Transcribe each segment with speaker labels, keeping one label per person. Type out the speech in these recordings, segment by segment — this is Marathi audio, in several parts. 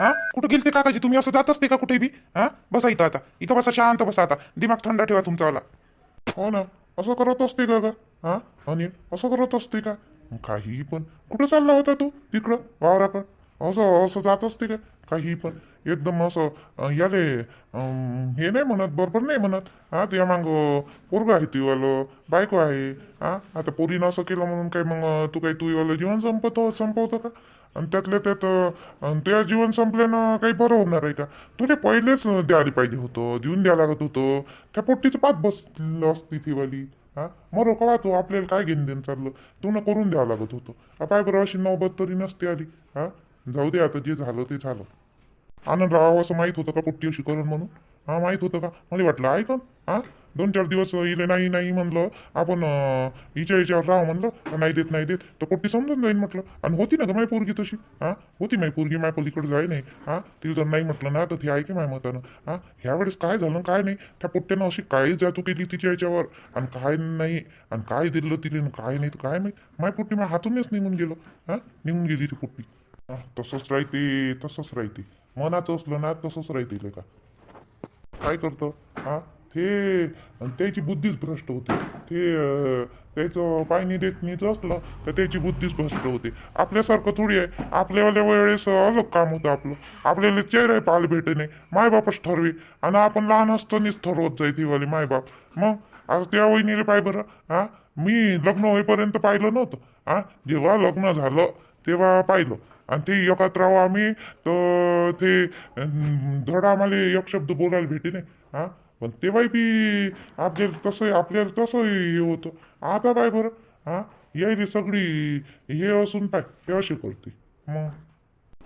Speaker 1: हा? कुठं गेलते काकाजी तुम्ही? असं जात असते का कुठे बी? हा? बसा इथं आता. इथं बसा शांत बसा आता. दिमाग थंड ठेवा तुमचावाला
Speaker 2: हो ना. असं करत असते का ग? हा? अनिल असं करत असते का? काही पण. कुठं चालला होता तू? तिकडं? वावराकडं. असं असं जात असते का? काही पण. एकदम असं याले हे नाही म्हणत बरोबर नाही म्हणत. हा तुझ्या मग पोरग आहे तुवालं बायको आहे. हा? आता पोरीनं असं केलं म्हणून काय मग तू काही तुझीवालं जीवन संपत संपवतं का? आणि त्यातल्या त्यात अं, त्या जीवन संपल्यानं काही बरं होणार आहे का? तुला पहिलेच द्यायला पाहिजे होतं देऊन द्यावं लागत होतं. त्या पोट्टीचं पात बसलं असती ती वाली. हा? मरो कवा तू आपल्याला काय घेऊन देणं चाललं? तू करून द्यावं लागत होतं. आ, पाय बरं अशी नौबत तरी नसते आली. हा? जाऊ दे आता जे झालं ते झालं. आनंद राव असं माहीत होतं का पोट्टी अशी करून म्हणून? हा माहीत होतं का? मला वाटलं ऐकन. हा? दोन चार दिवस इले नाही नाही म्हणलं. आपण हिच्या हिच्यावर राहा म्हणलं. नाही देत नाही देत. तर पोट्टी समजून जाईल म्हटलं. आणि होती ना ग माय पोरगी तशी? हा होती माय पोरगी माय पलीकडे जाय नाही. हा तिला जर नाही म्हटलं ना तर ती ऐके माय मतानं? हा ह्या वेळेस काय झालं काय नाही? त्या पोट्ट्यानं अशी काही जातू केली तिच्या याच्यावर? आणि काय नाही? आणि काय दिलं तिने काय नाही? तर काय माहीत? माय पोट्टी माय हातूनच निघून गेलो. हा निघून गेली ती पोट्टी. हा, तसंच राहते तसंच राहते. मनाचं असलं ना तसंच राहते का. काय करतो? हा ते त्याची बुद्धीच भ्रष्ट होते. ते त्याचं त्याचं देत देखणीचं असलं तर त्याची बुद्धीच भ्रष्ट होते. आपल्यासारखं थोडी आहे. आपल्यावाल्या वेळेस अलग काम होतं आपलं. आपल्याला चेहरा पाहायला भेटणे नाही. मायबापच ठरवे. आणि आपण लहान असतानीच ठरवत जाय ती वाली मायबाप. मग आज त्या वहिनीला पाय बरं. हा? मी लग्न होईपर्यंत पाहिलं नव्हतं. हा? जेव्हा लग्न झालं तेव्हा पाहिलं. आणि ते एकात राहू आम्ही तर ते धड आम्हाला एक शब्द बोलायला भेटे नाही. हा? पण तेव्हाही बी आपल्याला तसं आपल्याला तसं हे होतं. आता काय बरं? हा? यायली सगळी हे असून पाय हे अशी करते. मग?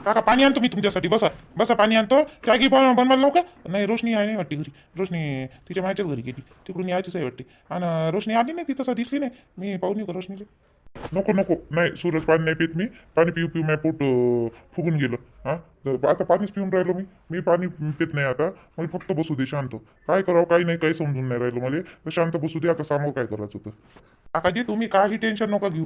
Speaker 1: काका पाणी आणतो मी तुमच्यासाठी. बसा. बसा पाणी आणतो. काय की बन बनवायला लावू का? नाही रोशनी आहे नाही वाटते घरी. रोशनी तिच्या मायच्याच घरी गेली. तिकडून यायचीच आहे वाटते. आणि रोशनी आली नाही ती तसं दिसली नाही. मी पाहून येऊ का रोशनीले?
Speaker 2: नको नको. नाही सूरज पाणी नाही पित मी. पाणी पिऊ पिऊ माझ्या पोट फुगून गेलं. हा? तर आता पाणीच पिऊन राहिलो मी. मी पाणी पित नाही आता. मला फक्त बसू दे शांत. काय करावं काही नाही काही समजून नाही राहिलो मला. तर शांत बसू दे आता समोर काय करायचं होतं?
Speaker 1: काकाजी तुम्ही काही टेन्शन नका घेऊ.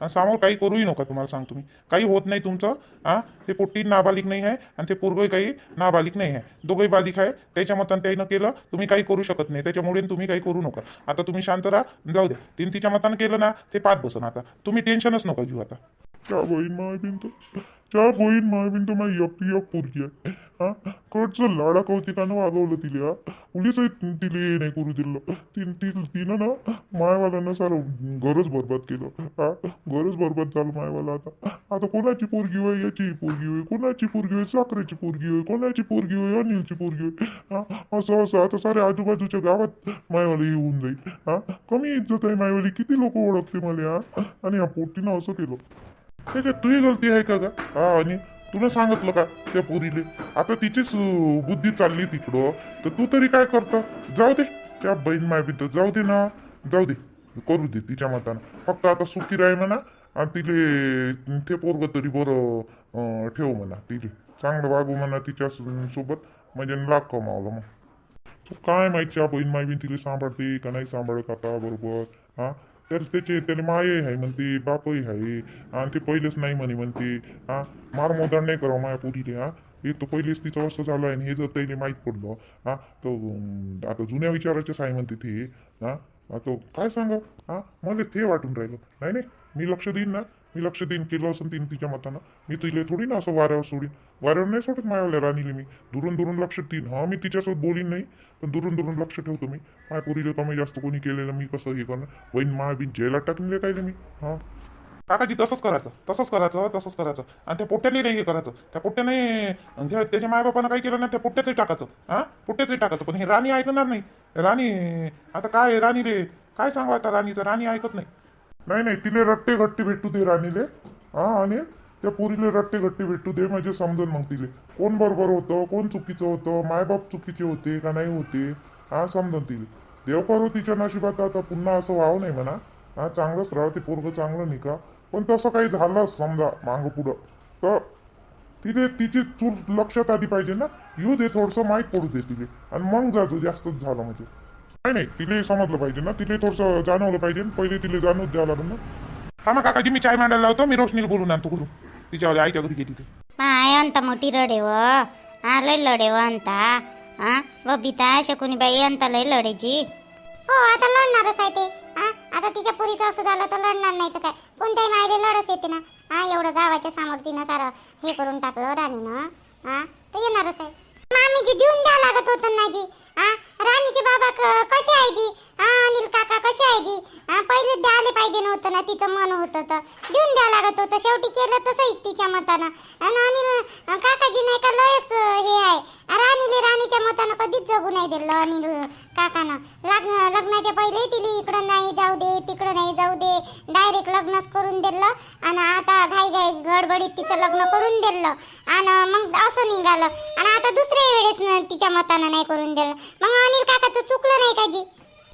Speaker 1: आणि समोर काही करूही नका तुम्हाला सांगतो मी. काही होत नाही तुमचं. हा ते पोट्टी नाबालिक नाही आहे आणि ते पूर्वही काही नाबालिक नाही आहे. दोघंही बालिक आहे. त्याच्या मतानं त्यानं केलं. तुम्ही काही करू शकत नाही. त्याच्यामुळे तुम्ही काही करू नका. आता तुम्ही शांत राहा. जाऊ द्या तीन तिच्या मतानं केलं ना ते पाच बसन आता. तुम्ही टेन्शनच नका घेऊ आता.
Speaker 2: त्या बहीण माय बिन तर माझी एकटी एक पोरगी आहे. हा? कडचं लाडा कौतिकानं वागवलं तिला हा? पोलिसही तिला हे नाही करू दिलं. ती ती तिनं ना मायवाल्यानं सारं घरच बरबाद केलं. हा? घरच बरबाद झालं मायवाला आता. आता कोणाची पोरगी होय? याची पोरगी होय. कोणाची पोरगी होय? साखरेची पोरगी होय. कोणाची पोरगी होय? अनिलची पोरगी होय. हा? असं असं आता सारे आजूबाजूच्या गावात मायवाला येऊन जाईल. हा? कमी इज्जत आहे मायवाली. किती लोक ओळखते मला हा? आणि या पोटीनं असं केलं. त्याच्यात तुही गलती आहे का ग? हा आणि तुला सांगितलं का त्या पोरीले? आता तिचीच बुद्धी चालली तिकडं. तर तू तरी काय करतो? जाऊ दे. त्या बहीण माय बिद्द जाऊ दे ना. जाऊ दे. करू दे तिच्या मतानं. फक्त आता सुखी राही म्हणा आणि तिले ते पोरग तरी बरं ठेव म्हणा तिले. चांगलं वागू म्हणा तिच्या सोबत. म्हणजे लाख कमावलं मग. तू काय माहिती बहीण माय बिन तिला सांभाळते का नाही सांभाळत आता बरोबर? हा? तर त्याचे त्याला मायही आहे म्हणते बापही आहे आणि ते पहिलेच नाही म्हणे म्हणते हा मार नाही करावं माया पुरीले हा. हे तर पहिलेच तिचं वर्ष झालं आहे आणि हे जर त्याला माहीत पडलं हा तर आता जुन्या विचाराचेच आहे म्हणते ते हा. आता काय सांगा हा मला ते वाटून राहिलं. नाही नाही मी लक्ष देईन ना. मी लक्ष देईन केलं असं तिने तिच्या मतानं. मी तिले थोडी ना असं वाऱ्यावर सोडीन. वाऱ्यावर नाही सोडत मायावल्या राणीले मी. दुरून दुरून लक्ष देईन. हा मी तिच्यासोबत बोलीन नाही पण दुरून दुरून लक्ष ठेवतो मी. माय पुरीला कमी जास्त कोणी केलेलं मी कसं हे करणं? वहीन माय बिन जेला टाकून काय मी. हा.
Speaker 1: काकाजी तसंच करायचं. तसंच करायचं तसंच करायचं. आणि त्या पोट्याने नाही हे करायचं. त्या पोट्याने त्याच्या मायबापानं काही केलं नाही? त्या पोट्याचंही टाकायचं. हा? पोट्याचंही टाकायचं. पण हे राणी ऐकणार नाही. राणी आता काय राणीले? काय सांगू आता राणीचं? राणी ऐकत नाही.
Speaker 2: नाही नाही तिले रट्टे घट्टे भेटू दे राणीले. हा आणि त्या पोरीले रट्टे घट्टे भेटू दे म्हणजे समजून मग तिले. कोण बरोबर होतं कोण चुकीचं होतं मायबाप चुकीचे होते का नाही होते हा समजून तिले. देव करो तिच्या नशिबात आता पुन्हा असं व्हावं नाही म्हणा. हा चांगलंच राह ते पोरगं चांगलं नाही का पण तसं काही झालं समजा मागं पुढं. तर तिने तिची चूल लक्षात आली पाहिजे ना. येऊ दे थोडंसं माहीत पडू दे तिले. आणि मग जातो जास्तच झालं म्हणजे. नाही नाही तिले समजलं पाहिजे ना. तिले थोडंसं जाणवलं पाहिजे पहिले तिले जाणवत द्यावं लागेल ना.
Speaker 1: हा मग काकाजी मी चाय मांडायला लावतो. मी रोशनीला बोलून आणतो घरून तिच्या आईच्या घरी गेली ते
Speaker 3: माय अंत मोठी रडे व. हा लय लढे व अंता. हा बबिता शकुनीबाई अंता लय लढेची
Speaker 4: हो आता लढणारच आहे ते. हा आता तिच्या पुरीचं असं झालं तर लढणार नाही तर काय? कोणत्याही मायले लढच येते ना. हा एवढं गावाच्या समोर तिनं सारं हे करून टाकलं राणीनं. हा तर येणारच आहे. मामीजी देऊन द्या लागत होत ना जी. आ राणीचे बाबा कसे आहे जी? आ अनिल काका कसे आहे जी? पहिले द्यायला पाहिजे नव्हतं ना तिचं मन होतं तर. देऊन द्या लागत होतं शेवटी केलं तसंच तिच्या मतानं. आणि अनिल काकाजी नाही का लयच हे आहे. राणीले राणीच्या मतानं कधीच जगू नाही दिलं अनिल काकानं. लग्न लग्नाच्या पहिले तिला इकडं नाही जाऊ दे तिकडं नाही जाऊ दे. डायरेक्ट लग्नच करून दिलं. आणि आता घाई घाई गडबडीत तिचं लग्न करून दिलं. आणि मग असं निघालं. आणि आता दुसरे वेळेस न तिच्या मतानं नाही करून दिलं. मग अनिल काकाचं चुकलं नाही का जी?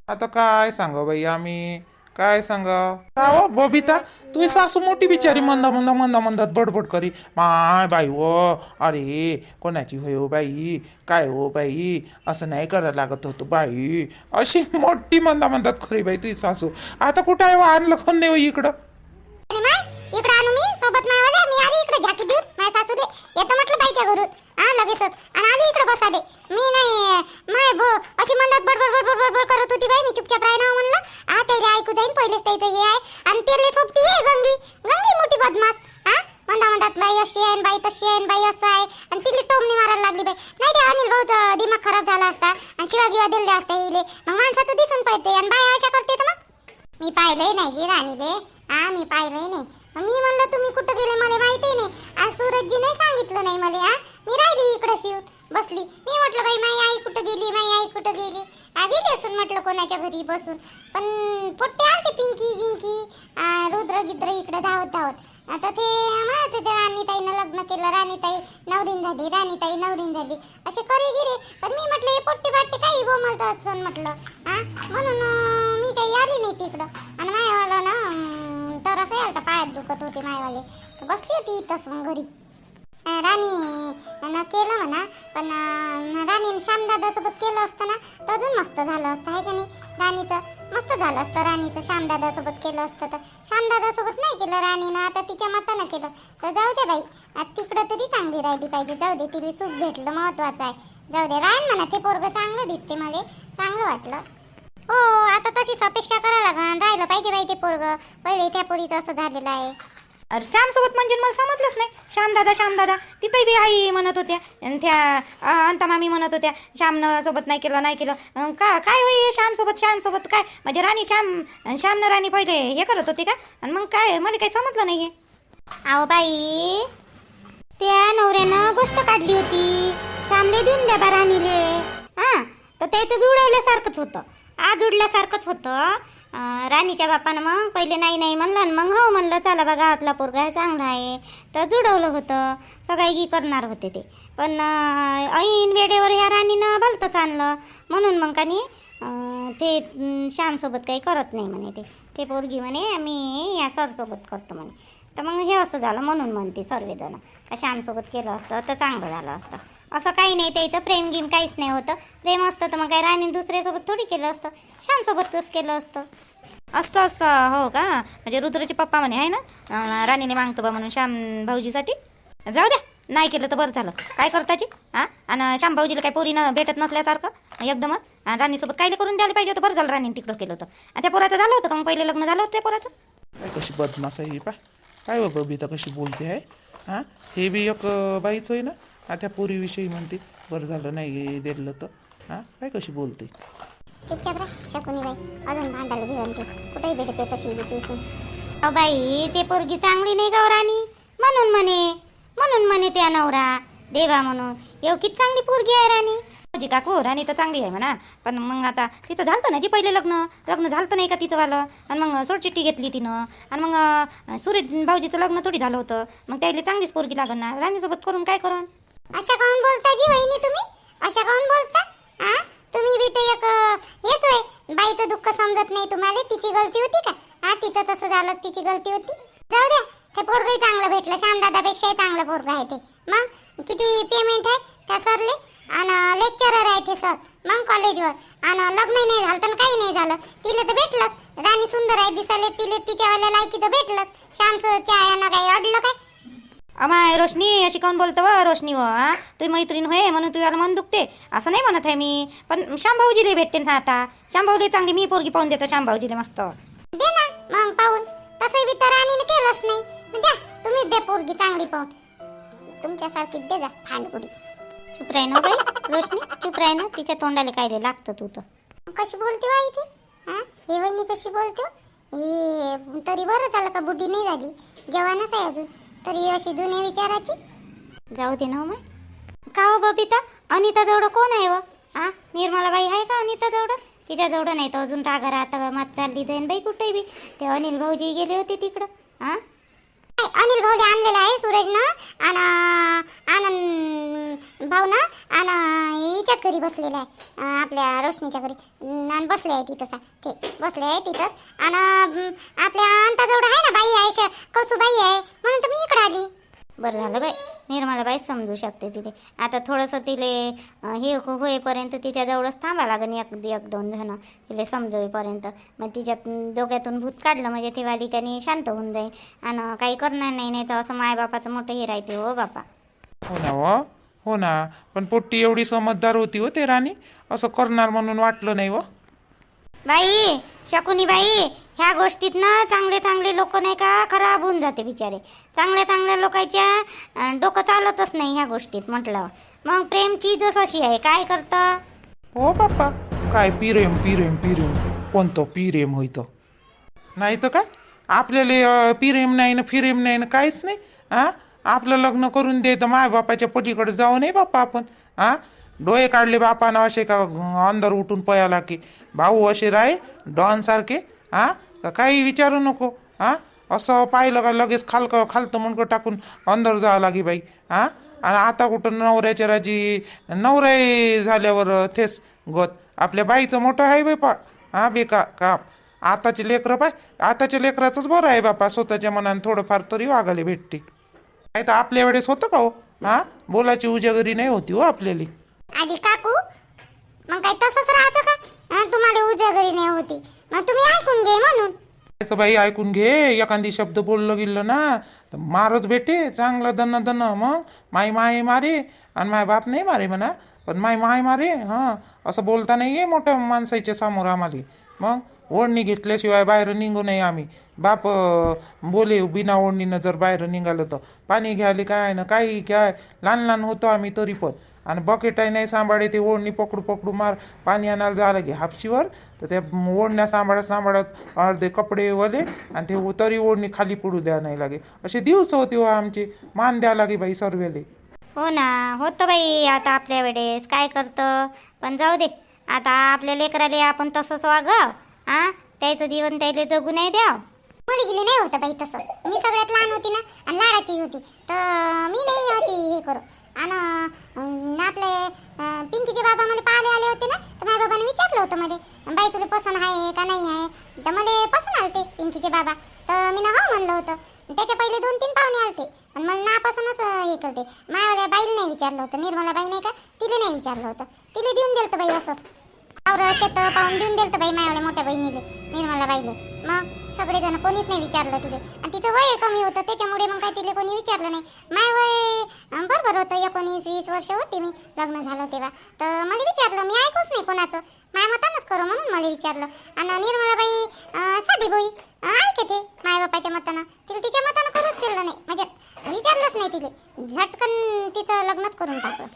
Speaker 5: आता काय सांगा बाई आम्ही काय सांगा हो बबिता तुझी सासू मोठी बिचारी मंदा मंदा मंदा मंदात बडबड करी. माय बाई हो अरे कोणाची होय हो बाई काय हो बाई असं नाही करायला लागत होतं बाई. अशी मोठी मंदा मंदात खरी बाई तुझी सासू. आता कुठं आहे हो? आणलं कोण नाही हो इकडं?
Speaker 4: माय इकडे आणू मी? सोबत नाही वाले मी आली इकडे झाकी देऊन. माझ्या सासूले येतो म्हटलं बाईच्या घरून. लगेचच आणि आली इकडे बसा दे मी नाही माय भो अशी म्हणत बडबड बडबड बडबड करत होती बाई. मी चुपचाप राही ना म्हणलं. हा त्याला ऐकू जाईन पहिलेच त्याचं हे आहे. आणि त्याला सोबती हे गंगी. गंगी मोठी बदमास हा म्हणता म्हणतात बाई अशी आहे बाई तशी आहे बाई असं आहे. आणि तिला टोमणी मारायला लागली बाई. नाही ते अनिल भाऊचा दिमाग खराब झाला असता. आणि शिवा गिवा दिले असते हिले मग माणसाचं दिसून पडते. आणि बाई अशा करते तर मग? मी पाहिले नाही जी राणीले. हा मी पाहिले नाही मी म्हणलं तुम्ही कुठं गेले? मला माहिती नाही. आज सूरजजीने सांगितलं नाही मला हा? मी राहिली इकडं शिवून बसली. मी म्हटलं बाई माई आई कुठं गेली? माई आई कुठं गेली? आ, गेली असून म्हटलं कोणाच्या घरी बसून. पण पोट्टे आलते पिंकी गिंकी रुद्र गिद्र इकडं धावत धावत. आता ते म्हणत होते राणीताईनं लग्न केलं. राणीताई नवरीन झाली राणीताई नवरीन झाली. असे करे गिरे. पण मी म्हटलं हे पोट्टे बाट्टे काही बोमलतात सण म्हटलं. हा म्हणून मी काही आली नाही तिकडं. आणि माया ना तर असं यायला पायात दुखत होते मायवाले. तर बसली होती इथंच मग घरी. राणी न केलं म्हणा पण अं, राणीने श्यामदादासोबत केलं असतं ना तर अजून मस्त झालं असतं आहे का नाही? राणीचं मस्त झालं असतं राणीचं श्यामदादासोबत केलं असतं तर. श्यामदादासोबत नाही केलं राणीनं आता तिच्या मतानं केलं. तर जाऊ दे बाई तिकडं तरी चांगली राहिली पाहिजे जाऊ दे तिला सुख भेटलं महत्त्वाचं आहे. जाऊ दे राहीन म्हणा ते पोरगं चांगलं दिसते मला चांगलं वाटलं. हो आता तशीच अपेक्षा करा लागन. राहिलं पाहिजे बाई ते पोरगं. पहिले त्या पोरीचं असं झालेलं आहे.
Speaker 3: अरे श्यामसोबत म्हणजे मला समजलंच नाही. श्यामदादा श्यामदादा तिथंही बी आई म्हणत होत्या. आणि त्या अंता मामी म्हणत होत्या श्यामनं सोबत नाही केलं नाही केलं. का काय होई श्यामसोबत श्यामसोबत? काय? म्हणजे राणी श्याम श्यामनं राणी पहिले हे करत होती का? आणि मग काय मला काही समजलं नाही हे.
Speaker 4: अहो बाई त्या नवऱ्यानं गोष्ट काढली होती. श्यामले देऊन द्या बा राणीले. हा? तर त्याचं जुळवल्यासारखंच होतं. आज उडल्यासारखंच होतं. राणीच्या बापानं मग पहिले नाही नाही म्हणलं आणि मग हो म्हणलं चला बा गावातला पोरगा आहे चांगला आहे. तर जुडवलं होतं. सगळ्यागी करणार होते ते. पण ऐन वेळेवर ह्या राणीनं भलतंच आणलं. म्हणून मग का नाही ते श्यामसोबत काही करत नाही म्हणे ते. ते पोरगी म्हणे मी या सरसोबत करतो म्हणे. तर मग हे असं झालं म्हणून म्हणते सर्वजण. का श्यामसोबत केलं असतं तर चांगलं झालं असतं. असं काही नाही त्याचं प्रेम गिम काहीच नाही होतं. प्रेम असतं तर मग काही राणी दुसऱ्यासोबत थोडी केलं असतं. श्यामसोबतच केलं असतं.
Speaker 3: असं असं हो का? म्हणजे रुद्रचे पप्पा म्हणे आहे ना? राणीने मागतो बा म्हणून श्याम भाऊजीसाठी. जाऊ द्या नाही केलं तर बरं झालं. काय करताची हां? आणि श्याम भाऊजीला काही पोरीनं भेटत नसल्यासारखं? एकदमच? आणि राणीसोबत कायले करून द्यायला पाहिजे होतं? बरं झालं राणीने तिकडं केलं होतं. आणि त्या पोराचं झालं होतं का मग? पहिले लग्न झालं होतं त्या पोराचं?
Speaker 5: काय कशी बदमाश आहे पा. काय हो बबिता कशी बोलते आहे? हां? हे बी एक बाईच आहे ना? हा त्या पोरीविषयी म्हणते बरं झालं नाही दिलं तर. हां काय कशी बोलते?
Speaker 4: चुपचाप शकुनी बाई अजून भांडायला भिवंते कुठेही भेटते तशी बी बाई ते पोरगी चांगली नाही का राणी. म्हणून म्हणे म्हणून म्हणे त्या नवरा. देवा म्हणून. एवढीच चांगली पोरगी आहे राणी.
Speaker 3: जी काकू राणी तर चांगली आहे म्हणा. पण मग आता तिचं झालं ना जी पहिले लग्न? लग्न झालं नाही का तिचं वालं? आणि मग सोडचिट्टी घेतली तिनं. आणि मग अं, सूरज भाऊजीचं लग्न थोडी झालं होतं. मग त्याला चांगलीच पोरगी लागण ना. राणीसोबत करून काय करण?
Speaker 4: अशा काऊन बोलता जी वहिनी तुम्ही? अशा काऊन बोलता? आ? तुम्ही बी ते एक हेच होय बाईचं दुःख समजत नाही तुम्हाला तिची गलती होती का? हा तिचं तसं झालं तिची गलती होती. जाऊ द्या ते पोरगही चांगलं भेटलं श्यामदादापेक्षाही चांगलं पोरग आहे ते. मग किती पेमेंट आहे त्या सरले? आणि लेक्चरर आहे ते सर. मग कॉलेजवर आणि लग्न नाही झालं तर काही नाही झालं. तिला तर भेटलंच. राणी सुंदर आहे दिसायला तिला तिच्यावाल्या लायकीचं भेटलंच. श्यामचं यानं काही अडलं काय?
Speaker 3: अमाय रोशनी अशी काऊन बोलतो व रोशनी व हा तुझी मैत्रीण होय म्हणून तुझ्याला मन दुखते. असं नाही म्हणत आहे मी पण शांभाऊजीला भेटते ना आता. शांभाऊली चांगली मी पोरगी पाहून देतो शांभाऊजीला मस्त.
Speaker 4: दे ना मग पाहून. तसंही बी तर राणीने केलंच नाही. मग द्या तुम्हीच दे पोरगी चांगली पाहून. तुमच्यासारखी दे जा फांडपुरी
Speaker 6: चुप राही ना बाई रोशनी चुप राही ना. तिच्या तोंडाला काय रे लागतं तू तर.
Speaker 4: कशी बोलते बाई ती? हा हे वहिनी कशी बोलते? हो? तरी बरं झालं का बुड्ढी नाही झाली? जवानच आहे अजून. तरी अशी जुन्या विचाराची?
Speaker 6: जाऊ दे ना मग का हो बबिता? अनिता जवळ कोण आहे व आ? निर्मलाबाई आहे का अनिता जवळ? तिच्या जवळ नाही तर अजून रागा राहता मात चालली जाईन बाई कुठेही बी. ते अनिल भाऊजी गेले होते तिकडं. हां
Speaker 4: अनिल भाऊ आणलेला आहे सूरजनं आणि आनंद भाऊनं. आणि हिच्याच घरी बसलेला आहे. आपल्या रोशनीच्या घरी. आणि बसले आहे तिथंच ते बसले आहे तिथंच. आणि आपल्या अंताजवळ आहे ना बाई आहे श- कसूबाई आहे. म्हणून तर मी इकडे आली.
Speaker 6: बरं झालं बाई. निर्मलाबाई समजू शकते तिले. आता थोडंसं तिले हे हो- होईपर्यंत तिच्याजवळच थांबा लागेल एक एक दोन जण. तिले समजवेपर्यंत मग तिच्यात डोक्यातून भूत काढलं म्हणजे ती वालिकानी शांत होऊन जाईल. आणि काही करणार नाही नाही तर असं मायबापाचं मोठं हे राहते हो बापा.
Speaker 5: हो ना व हो ना. पण पोट्टी एवढी समजदार होती हो ते राणी. असं करणार म्हणून वाटलं नाही व
Speaker 6: बाई शकुनी बाई ह्या गोष्टीत ना चांगले चांगले लोक नाही का खराब होऊन जाते बिचारे. चांगल्या चांगल्या लोकांच्या डोकं चालतच नाही ह्या गोष्टीत म्हटलं मग प्रेम चीजच अशी आहे काय करतं?
Speaker 5: हो बाप्पा. काय पिरेम पिरेम पिरेम. कोणतं पिरेम होईत? नाही तर काय आपल्याला पिरेम नाही ना फिरेम नाही ना काहीच नाही हा आपलं लग्न करून दे तर माय बापाच्या पलीकडे जाऊ नाही बाप्पा आपण हा डोळे काढले बापानं असे का अंधार अंदर उठून पयाला की भाऊ असे राय डॉन सारखे हा काही विचारू नको हा असं पाहिलं का लगेच खाल खालतं मुंडकं टाकून अंदर जावं लागे बाई हा आणि आता कुठं नवऱ्याच्या राजी नवराई झाल्यावर थेस गत. आपल्या बाईचं मोठं आहे बाई पा हा बेका काम. आताचे लेकरं पाय आताच्या लेकराचंच बरं आहे बापा स्वतःच्या मनाने थोडंफार तरी वागायला भेटते. नाही तर आपल्या वेळेस होतं का हो? हा बोलाची उजागरी नाही होती हो आपल्याला.
Speaker 4: आधी काकू मग काय तसंच राहतं का? हा, तुम्हाला उजागरी नाही होती. मग तुम्ही ऐकून घे म्हणून.
Speaker 5: त्याचं बाई ऐकून घे एखादी शब्द बोललं गेलं ना तर मारच भेटे चांगलं दन दन मग. माई माय मारे आणि माय बाप नाही मारे म्हणा पण माय माय मारे हां. असं बोलता नाही आहे मोठ्या माणसाच्या समोर आम्हाला. मग ओढणी घेतल्याशिवाय बाहेर निघू नाही आम्ही. बाप अं, बोले बिना ओढणीनं जर बाहेर निघालं तर. पाणी घ्यायला काय ना काही काय. लहान लहान होतो आम्ही तरी पण. आणि बकेटाही नाही सांभाळे ते ओढणी पकडू पकडू मार पाणी आणायला झालं की हापशीवर. तर त्या ओढण्या सांभाळत सांभाळत अर्धे कपडे वले आणि ते तरी ओढणी खाली पडू द्या नाही लागे. असे दिवस होते हो आमचे. मान द्या लागे बाई सर्वेले.
Speaker 6: हो ना होतं बाई आता आपल्या वेळेस. काय करतं? पण जाऊ दे. आता आपल्या लेकराले आपण तसंच वागाव आ? त्याचं जीवन त्याला जगू नाही द्याव
Speaker 4: मुलगीला नाही होतं बाई तसं. मी सगळ्यात लहान होती ना आणि लाडाची होती. तर मी नाही अशी हे करू. आणि आपले पिंकीचे बाबा मला पाहायला आले होते ना तर माझ्या बाबाने विचारलं होतं मध्ये बाई तुला पसंत आहे का नाही आहे? तर मला पसंत आलते पिंकीचे बाबा. तर मी ना हो म्हणलं होतं. त्याच्या पहिले दोन तीन पाहुणे आलते पण मला नापासूनच हे करते. मायावाल्या बाईला नाही विचारलं होतं निर्मला बाई नाही का? तिला नाही विचारलं होतं. तिला देऊन दिलं बाई असंच. आवरं शेत पाहून देऊन दिलं बाई मायावाल्या मोठ्या बहिणीले निर्मला बाईले. मग सगळेजण कोणीच नाही विचारलं तुले. आणि तिचं वय कमी होतं त्याच्यामुळे मग काय तिला कोणी विचारलं नाही. माय वय बरोबर होतं एकोणीस वीस वर्ष होते मी लग्न झालं तेव्हा. तर मला विचारलं मी ऐकूच नाही कोणाचं. माया मतानच करू म्हणून मला विचारलं. आणि निर्मलाबाई अं, साधी बोई अं, ऐकते माय बापाच्या मतानं तिला तिच्या मतानं करूच दिलं नाही म्हणजे विचारलंच नाही तिले झटकन तिचं लग्नच करून टाकलं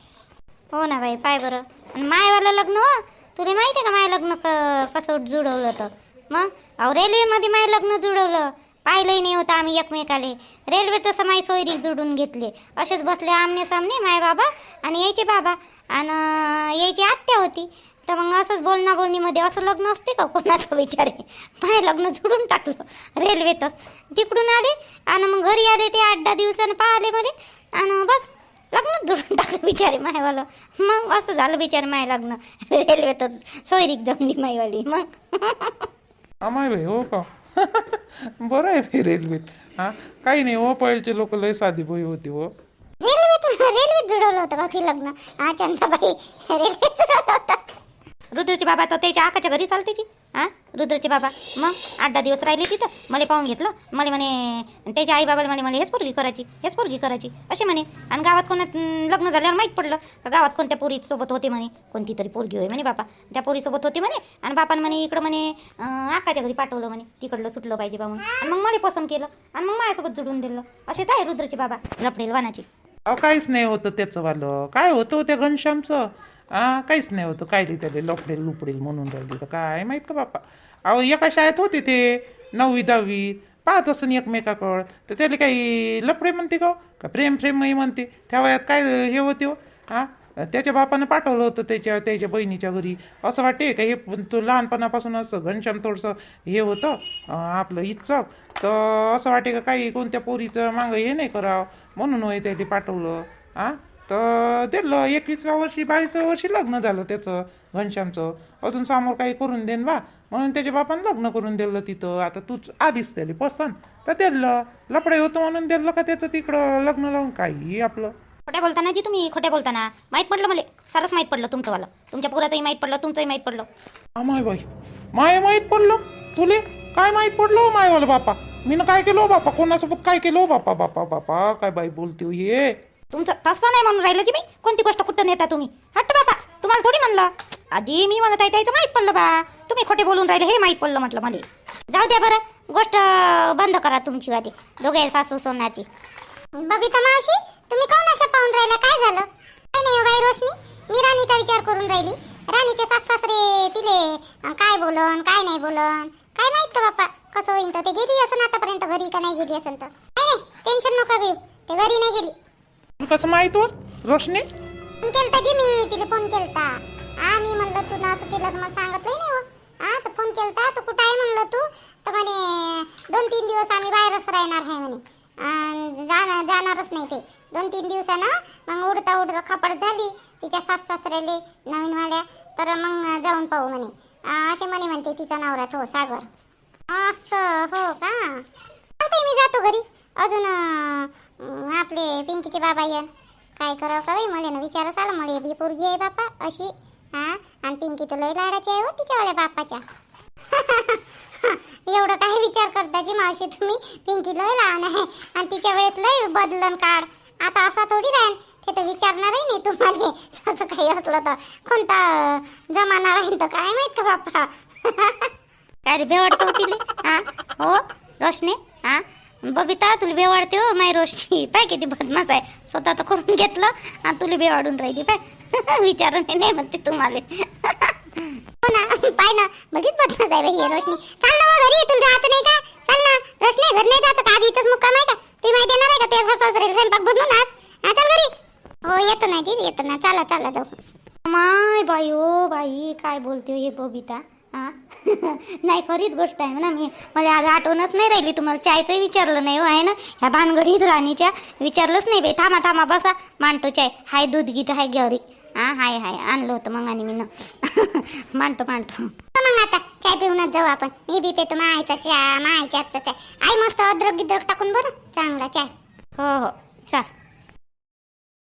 Speaker 6: हो ना बाई पाय बरं आणि मायवालं लग्न हो तुला माहिती आहे का माय लग्न क कसं जुळवलं तर मग अहो रेल्वेमध्ये माय लग्न जुळवलं पाहिलंही नाही होतं आम्ही एकमेकाले रेल्वे तसं सोडून घेतले. असेच बसले आमने सामने माय बाबा आणि यायचे बाबा. आणि यायची आत्या होती. तर मग असंच बोलणा बोलणीमध्ये असं लग्न असते का कोणाचं विचारे माय लग्न जुडून टाकलं रेल्वेतच. तिकडून आले आणि मग घरी आले ते आठ दहा दिवसानं पाहिले मला. आणि बस लग्न जुळून टाकलं बिचारे मायवालं. मग असं झालं बिचारे माय लग्न. रेल्वेतच सोयरीक जमली मायवाली. मग.
Speaker 5: आमाय भाई हो का? बरं आहे रेल्वेत. हा? काही नाही हो पहिलचे लोक लय साधी बोई होती हो.
Speaker 4: रेल्वेत रेल्वेत जुळवलं होतं का ते लग्न? हा चंद्राबाई रेल्वेत जुडवलं होतं.
Speaker 3: रुद्रचे बाबा तर त्याच्या आकाच्या घरी चालते की हां? रुद्रचे बाबा. मग आठ दहा दिवस राहिले तिथं. मला पाहून घेतलं. मला म्हणे त्याच्या आई बाबाला म्हणे मला हेच पोरगी करायची हेच पोरगी करायची. असे म्हणे. आणि गावात कोणात लग्न झाल्यावर माहीत पडलं. का गावात कोणत्या पोरी सोबत होते म्हणे. कोणती तरी पोरगी होय म्हणे बापा. त्या पोरीसोबत होते म्हणे. आणि बापानं म्हणे इकडं म्हणे आकाच्या घरी पाठवलं म्हणे. तिकडलं सुटलं पाहिजे बा म्हणून. आणि मग मला पसंत केलं. आणि मग माझ्यासोबत जुडून दिलं. असे तर आहे रुद्रचे बाबा. लपडेल वानाची.
Speaker 5: काहीच नाही होतं त्याचं वालं. काय होतं त्या घनश्यामचं? आ काहीच नाही होतं. काय त्याला लफडेल लुपडेल म्हणून राहिली तर काय माहीत का बाप्पा अहो एका शाळेत होते ते नववी दहावी. पाहत असं एकमेकाकड. तर त्याला काही लफडे म्हणते का हो? का प्रेम प्रेमही म्हणते. त्या वयात काय हे होते हो? हा त्याच्या बापानं पाठवलं होतं त्याच्या त्याच्या बहिणीच्या घरी. असं वाटते का हे तो लहानपणापासून असं घनश्याम थोडंसं हे होतं आपलं इच्छक तर असं वाटे का काही कोणत्या पोरीचं मागं हे नाही करावं? म्हणून होय त्याला पाठवलं. आ? तर दिलं एकवीसव्या वर्षी बावीसव्या वर्षी लग्न झालं त्याचं घनश्यामचं. अजून समोर काही करून देन बा. म्हणून त्याच्या बापानं लग्न करून दिलं तिथं. आता तूच आधीच त्याला पसंत. तर दिलं लपडे होतं म्हणून दिलं का त्याचं तिकडं लग्न लावून? काही आपलं.
Speaker 3: खोट्या बोलताना जी तुम्ही खोट्या बोलताना. माहीत पडलं मला. सारंच माहीत पडलं तुमचंवालं. तुमच्या पुराचंही माहीत पडलं तुमचंही माहीत पडलं.
Speaker 5: माय बाई. माय माहीत पडलं? तुले? काय माहीत पडलं हो मायवालं बापा? मीनं काय केलं हो बापा? कोणासोबत काय केलं हो बापा बापा बापा? काय बाई बोलते हे?
Speaker 3: तुमचं तसं नाही म्हणून राहिलं की मी कोणती गोष्ट कुठं नेता तुम्ही? हट्ट बाबा तुम्हाला थोडी म्हणलं. आधी मी म्हणत आहे त्याचं माहीत पडलं बा. तुम्ही खोटे बोलून राहिले हे माहीत पडलं म्हटलं मला.
Speaker 6: जाऊ द्या बरं गोष्ट बंद करा तुमची वाली दोघे सासू सोनाची.
Speaker 4: बबिता मावशी तुम्ही काऊन अशा पाहून राहिला? काय झालं? काय नाही हो बाई रोशनी. मी राणीचा विचार करून राहिली. राणीचे सास सासरे तिले काय बोलन काय नाही बोलन. काय माहीत का बाप्पा कसं होईन तर? ते गेली असेल आतापर्यंत घरी का नाही गेली असेल तर? नाही टेन्शन नका घेऊ. ते घरी नाही गेली.
Speaker 5: तुला कसं माहीत हो रोशनी?
Speaker 4: फोन केलता की मी तिला फोन केलता. हा मी म्हणलं तू ना असं केलं तर मला सांगितलंय नाही हो. हा तर फोन केलता तर कुठं आहे म्हणलं तू? तर म्हणे दोन तीन दिवस आम्ही बाहेरच राहणार आहे म्हणे. जाणार जाणारच नाही ते. दोन तीन दिवसानं मग उडता उडता खपड झाली. तिच्या सास सासऱ्याले नवीनवाल्या. तर मग जाऊन पाहू म्हणे. अं, असे म्हणे म्हणते तिचा नवरा हो सागर. असं हो का? सांगते मी जातो घरी. अजून अं, आपले पिंकीचे बाबा येन काय करावं का बाई? मला ना विचारच आला. मला बी पोरगी आहे बापा अशी. हा? आणि पिंकी तर लय लाडाची आहे हो तिच्यावाल्या बापाच्या. एवढं काय विचार करता जी मावशी तुम्ही? पिंकी लय लहान आहे. आणि तिच्या वेळेत लय बदलन काढ. आता असा थोडी राहीन. ते तर विचारणारही नाही तुम्हाला. असं काही असलं तर. कोणता जमाना राहीन तर काय माहीत का बापा
Speaker 6: काय रे तिले हा? हो? रोशने? हा? बबिता तुला बेवाडते हो माय रोशनी पाय किती बदमास आहे. स्वतः तर करून घेतलं आणि तुला बेवाडून राहिली पाय. विचारून नाही म्हणते तुम्हाला.
Speaker 4: हो ना पाय ना बघित बदमास आहे बाई हे रोशनी. चाल ना हो घरी तुला जायचं नाही का? चाल ना. रोशनी घर नाही जात का? आधी इथंच मुक्काम आहे का? ती माहिती देणार आहे का? ते सासरे स्वयंपाक बनवून आज. हा चल घरी. हो येतो ना जी येतो ना. चला चला जाऊ.
Speaker 6: माय बाई ओ बाई काय बोलते हो हे बबिता? हा नाही खरीच गोष्ट आहे ना मी. मला आज आठवणच नाही राहिली. तुम्हाला चायचंही विचारलं नाही हो आहे ना? ह्या भानगडीत राणीच्या विचारलंच नाही बाई. थांबा थांबा बसा. मांडतो चाय. हाय दूध गीत हाय गौरी हा हाय हाय. आणलं होतं मग आणि मी न. मांडतो मांडतो
Speaker 4: मग आता चाय पिऊनच जाऊ आपण. मी बी पेतो मायचा चहा मायच्या हातचा चाय आई मस्त अद्रक गिद्रक टाकून बरं. चांगला चाय.
Speaker 6: हो हो. चाल.